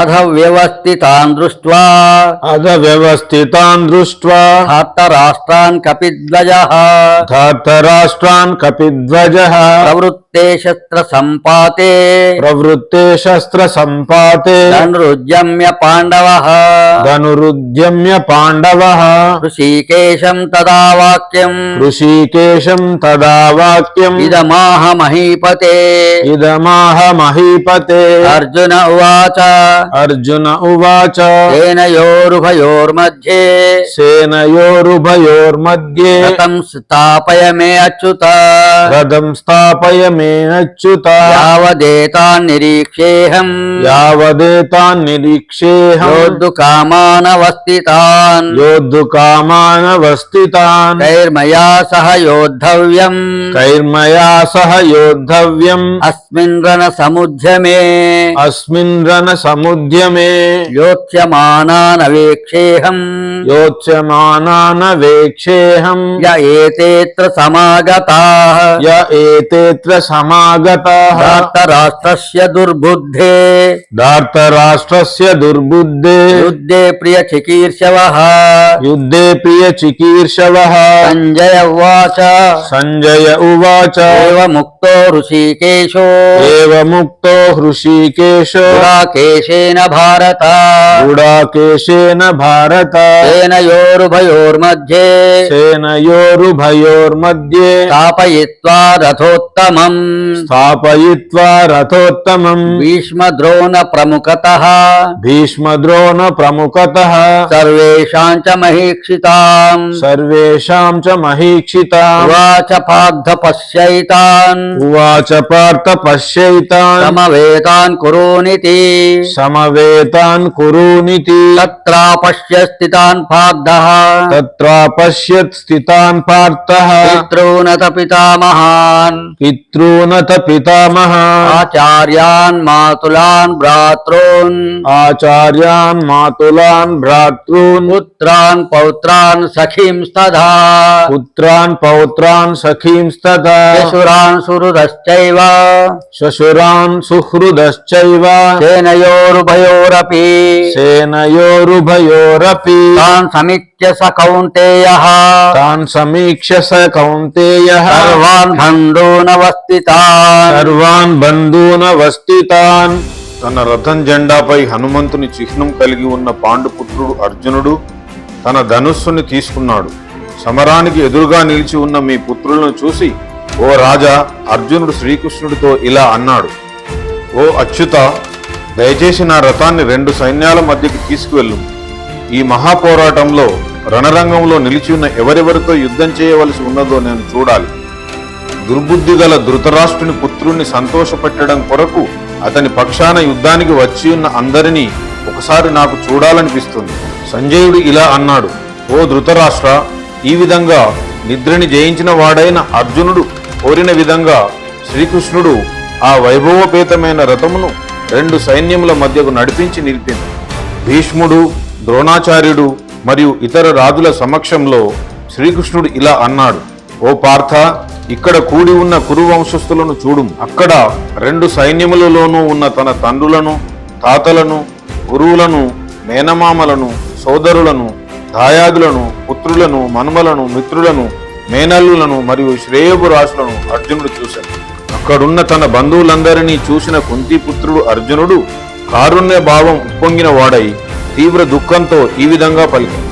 అధ వ్యవస్థితాన్ దృష్ట్వా. అధ వ్యవస్థితాన్ దృష్ట్వా. రాష్ట్రాన్ కపిధ్వజ ధార్తరాష్ట్రాన్ కపిధ్వజ ప్రవృత్తే ప్రవృత్తే శస్త్ర సంపాతే ప్రవృత్తే శస్త్ర సంపాతే. ధనురుద్యమ్య పాండవ. ధనురుద్యమ్య పాండవ. ఋషికేశం తదా వాక్యం. ఋషికేశం తదా వాక్యం. ఇదమాహ మహీపతే. ఇదమాహ మహీపతే. అర్జున ఉవాచ. అర్జున ఉవాచ. సేనయోరుభయోర్మధ్యే. సేనయోరుభయోర్మధ్యే. కథం మే అచ్యుత. రథం స్థాపయ మే అచ్యుత. యావదేతాన్ నిరీక్షేహం యావదేతాన్ నిరీక్షేహం యోద్ధు కామానవస్థితాన్ యోద్ధు కామానవస్థితాన్ కైర్మయా సహ యోద్ధవ్యం. కైర్మయా సహ యోద్ధవ్యం. అస్మిన్ రణ సముద్యమే అస్మిన్ రణ సముద్యమే యోత్స్యమానానవేక్షేహం యోత్స్యమానాన వేక్షేహం య ఏతేత్ర సమాగతాః. य दुर्बुद्धे। धार्तराष्ट्रस्य दुर्बुद्धे। युद्धे प्रियचिकीर्षवः युद्धे प्रियचिकीर्षवः संजय उवाच। संजय उवाच। एव मुक्तो ऋषिकेशो एव मुक्तो हृषिकेशो। गुडाकेशेन भारत। गुडाकेशेन भारत। सेनयोरुभयोर्मध्ये। सेनयोरुभयोर्मध्ये। स्थापयित् स्थापयित्वा रथोत्तमम्। स्थापयित्वा रथोत्तमम्। भीष्मद्रोण प्रमुखतः भीष्मद्रोण प्रमुखतः सर्वेषाम् च महीक्षिताम्। सर्वेषाम् च महीक्षिताम्। उवाच पार्थ पश्यैतान् उवाच पार्थ पश्यैतान् समवेतान् कुरूनिति। समवेतान् कुरूनिति। तत्रापश्य स्थितान् पार्थः। स्थितान् पार्थः పితామహాన్ పితॄనత పితామహ ఆచార్యాన్ మాతులాన్ భ్రాతॄన్ ఆచార్యాన్ మాతులాన్ భ్రాతॄన్ పుత్రాన్ పౌత్రాన్ సఖీంస్తథా పుత్రాన్ పౌత్రాన్ సఖీంస్తథా యశురాన్ సుహృదశ్చైవ శశురాన్ సుహృదశ్చైవ సేనయోరుభయోరపి సేనయోరుభయోరపి తాన్ సమిత్య స కౌంతేయః తాన్ సమీక్ష స కౌంతేయ సర్వాన్ బంధూనవస్థితాన్ సర్వాన్ బంధూన వస్థితాన్ తన రథం జెండాపై హనుమంతుని చిహ్నం కలిగి ఉన్న పాండుపుత్రుడు అర్జునుడు తన ధనుస్సుని తీసుకున్నాడు. సమరానికి ఎదురుగా నిలిచి ఉన్న మీ పుత్రులను చూసి ఓ రాజా అర్జునుడు శ్రీకృష్ణుడితో ఇలా అన్నాడు. ఓ అచ్యుత దయచేసి నా రథాన్ని రెండు సైన్యాల మధ్యకి తీసుకువెళ్ళు. ఈ మహాపోరాటంలో రణరంగంలో నిలిచి ఉన్న ఎవరెవరితో యుద్ధం చేయవలసి ఉన్నదో నేను చూడాలి. దుర్బుద్ధి గల ధృతరాష్ట్రుని పుత్రుణ్ణి సంతోషపెట్టడం కొరకు అతని పక్షాన యుద్ధానికి వచ్చి ఉన్న అందరినీ ఒకసారి నాకు చూడాలనిపిస్తుంది. సంజయుడు ఇలా అన్నాడు ఓ ధృతరాష్ట్ర ఈ విధంగా నిద్రని జయించిన వాడైన అర్జునుడు కోరిన విధంగా శ్రీకృష్ణుడు ఆ వైభవపేతమైన రథమును రెండు సైన్యముల మధ్యకు నడిపించి నిలిపింది భీష్ముడు ద్రోణాచార్యుడు మరియు ఇతర రాజుల సమక్షంలో శ్రీకృష్ణుడు ఇలా అన్నాడు ఓ పార్థ ఇక్కడ కూడి ఉన్న కురు వంశస్థులను చూడు అక్కడ రెండు సైన్యములలోనూ ఉన్న తన తండ్రులను తాతలను గురువులను మేనమామలను సోదరులను దాయాదులను పుత్రులను మనుమలను మిత్రులను మేనల్లులను మరియు శ్రేయబు రాశులను అర్జునుడు చూశాడు. అక్కడున్న తన బంధువులందరినీ చూసిన కుంతిపుత్రుడు అర్జునుడు కారుణ్య భావం ఉప్పొంగిన వాడై తీవ్ర దుఃఖంతో ఈ విధంగా పలికాడు